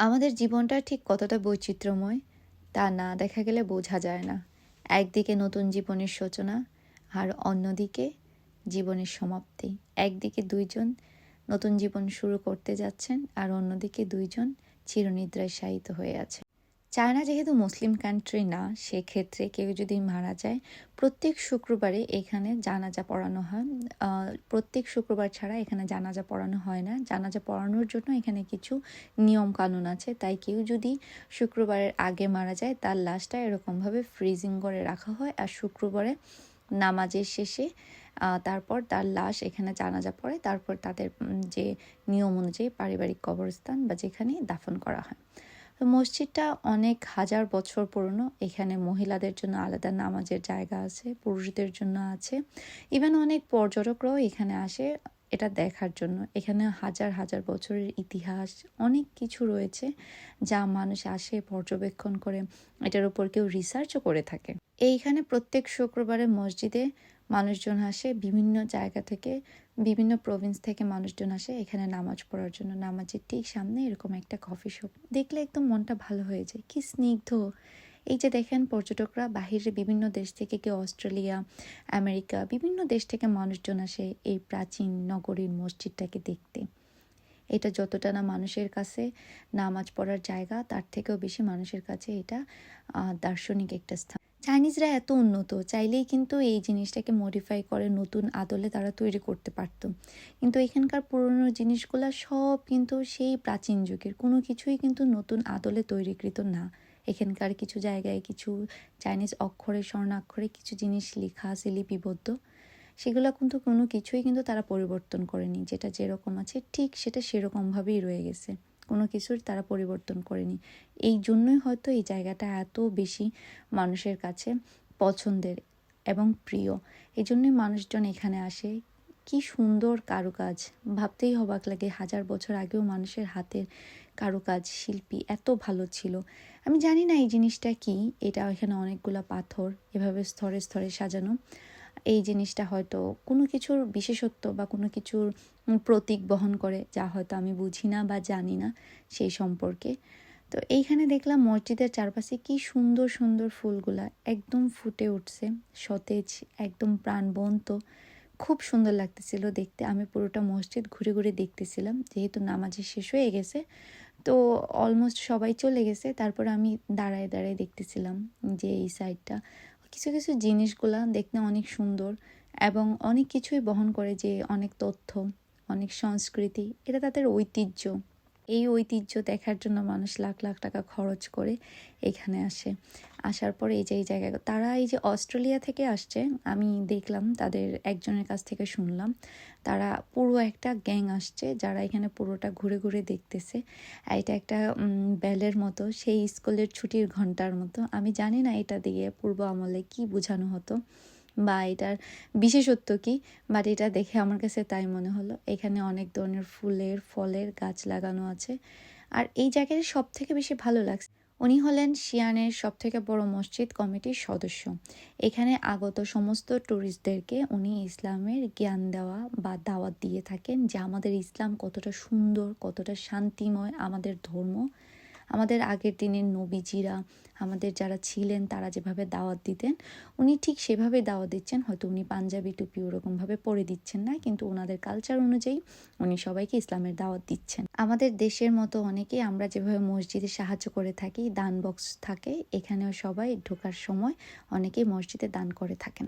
আমাদের জীবনটা ঠিক কতটা বৈচিত্র্যময় তা না দেখা গেলে বোঝা যায় না। একদিকে নতুন জীবনের সূচনা আর অন্যদিকে জীবনের সমাপ্তি। একদিকে দুইজন নতুন জীবন শুরু করতে যাচ্ছেন আর অন্যদিকে দুইজন চিরনিদ্রায় শায়িত হয়ে আছে চায়না যেহেতু মুসলিম কান্ট্রি না, সেক্ষেত্রে কেউ যদি মারা যায়, প্রত্যেক শুক্রবারে এখানে জানাজা পড়ানো হয়। প্রত্যেক শুক্রবার ছাড়া এখানে জানাজা পড়ানো হয় না। জানাজা পড়ানোর জন্য এখানে কিছু নিয়ম কানুন আছে। তাই কেউ যদি শুক্রবারের আগে মারা যায়, তার লাশটা এরকমভাবে ফ্রিজিং করে রাখা হয় আর শুক্রবারে নামাজের শেষে তারপর তার লাশ এখানে জানাজা পড়ে, তারপর তাদের যে নিয়ম অনুযায়ী পারিবারিক কবরস্থান বা যেখানে দাফন করা হয়। তো মসজিদটা অনেক হাজার বছর পুরনো। এখানে মহিলাদের জন্য আলাদা নামাজের জায়গা আছে, পুরুষদের জন্য আছে। ইভেন অনেক পর্যটকরাও এখানে আসে এটা দেখার জন্য। এখানে হাজার হাজার বছরের ইতিহাস, অনেক কিছু রয়েছে যা মানুষ আসে, পর্যবেক্ষণ করে। এটার উপর কেউ রিসার্চও করে থাকে। এইখানে প্রত্যেক শুক্রবারে মসজিদে মানুষজন আসে বিভিন্ন জায়গা থেকে, বিভিন্ন প্রভিন্স থেকে মানুষজন আসে এখানে নামাজ পড়ার জন্য। নামাজের ঠিক সামনে এরকম একটা কফি শপ দেখলে একদম মনটা ভালো হয়ে যায়। কি স্নিগ্ধ। এই যে দেখেন পর্যটকরা বাহিরে বিভিন্ন দেশ থেকে কেউ অস্ট্রেলিয়া, আমেরিকা, বিভিন্ন দেশ থেকে মানুষজন আসে এই প্রাচীন নগরীর মসজিদটাকে দেখতে। এটা যতটা না মানুষের কাছে নামাজ পড়ার জায়গা, তার থেকেও বেশি মানুষের কাছে এটা দার্শনিক একটা স্থান। চাইনিজরা এত উন্নত, চাইলেই কিন্তু এই জিনিসটাকে মডিফাই করে নতুন আদলে তারা তৈরি করতে পারতো। কিন্তু এখানকার পুরনো জিনিসগুলো সব কিন্তু সেই প্রাচীন যুগের, কোনো কিছুই কিন্তু নতুন আদলে তৈরিকৃত না। এখানকার কিছু জায়গায় কিছু চাইনিজ অক্ষরে, স্বর্ণাক্ষরে কিছু জিনিস লেখা আছে লিপিবদ্ধ। সেগুলো কিন্তু কোনো কিছুই কিন্তু তারা পরিবর্তন করেনি। যেটা যেরকম আছে, ঠিক সেটা সেরকমভাবেই রয়ে গেছে। কোনো কিছুর তারা পরিবর্তন করেনি। এই জন্যই হয়তো এই জায়গাটা এত বেশি মানুষের কাছে পছন্দের এবং প্রিয়। এই জন্যই মানুষজন এখানে আসে। কি সুন্দর কারুকাজ। ভাবতেই হবাক লাগে, হাজার বছর আগেও মানুষের হাতের কারুকাজ, শিল্পী এত ভালো ছিল। আমি জানি না এই জিনিসটা কি। এটা এখানে অনেকগুলো পাথর, এভাবে স্তরে স্তরে সাজানো। এই জিনিসটা হয়তো কোনো কিছুর বিশেষত্ব বা কোনো কিছুর প্রতীক বহন করে যা হয়তো আমি বুঝি না বা জানি না সেই সম্পর্কে। তো এইখানে দেখলাম মসজিদের চারপাশে কি সুন্দর সুন্দর ফুলগুলা একদম ফুটে উঠছে, সতেজ, একদম প্রাণবন্ত। খুব সুন্দর লাগতেছিল দেখতে। আমি পুরোটা মসজিদ ঘুরে ঘুরে দেখতেছিলাম, যেহেতু নামাজের শেষ হয়ে গেছে। তো অলমোস্ট সবাই চলে গেছে, তারপর আমি দাঁড়ায় দাঁড়ায় দেখতেছিলাম যে এই সাইডটা কিছু কিছু জিনিসগুলা দেখতে অনেক সুন্দর এবং অনেক কিছুই বহন করে যে অনেক তথ্য, অনেক সংস্কৃতি, এটা তাদের ঐতিহ্য। এই ঐতিহ্য দেখার জন্য মানুষ লাখ লাখ টাকা খরচ করে এখানে আসে। আসার পরে এই যে, এই জায়গায় তারা এই যে অস্ট্রেলিয়া থেকে আসছে, আমি দেখলাম, তাদের একজনের কাছ থেকে শুনলাম। তারা পুরো একটা গ্যাং আসছে, যারা এখানে পুরোটা ঘুরে ঘুরে দেখতেছে। এটা একটা বেলের মতো, সেই স্কুলের ছুটির ঘণ্টার মতো। আমি জানি না এটা দিয়ে পূর্ব আমলে কি বোঝানো হতো। বা এটার বিশেষত্ব কি? বাট এটা দেখে আমার কাছে তাই মনে হলো। এখানে অনেক ধরনের ফুলের, ফলের গাছ লাগানো আছে। আর এই জায়গাটা সব থেকে বেশি ভালো লাগছে। উনি হলেন শিয়ানের সব থেকে বড় মসজিদ কমিটির সদস্য। এখানে আগত সমস্ত ট্যুরিস্টদেরকে উনি ইসলামের জ্ঞান দেওয়া বা দাওয়াত দিয়ে থাকেন যে আমাদের ইসলাম কতটা সুন্দর, কতটা শান্তিময়, আমাদের ধর্ম। আমাদের আগের দিনের নবীজিরা, আমাদের যারা ছিলেন তারা যেভাবে দাওয়াত দিতেন, উনি ঠিক সেভাবে দাওয়াত দিচ্ছেন। হয়তো উনি পাঞ্জাবি টুপি ওরকমভাবে পরে দিচ্ছেন না, কিন্তু ওনাদের কালচার অনুযায়ী উনি সবাইকে ইসলামের দাওয়াত দিচ্ছেন। আমাদের দেশের মতো অনেকে আমরা যেভাবে মসজিদে সাহায্য করে থাকি, দান বক্স থাকে, এখানেও সবাই ঢোকার সময় অনেকেই মসজিদে দান করে থাকেন।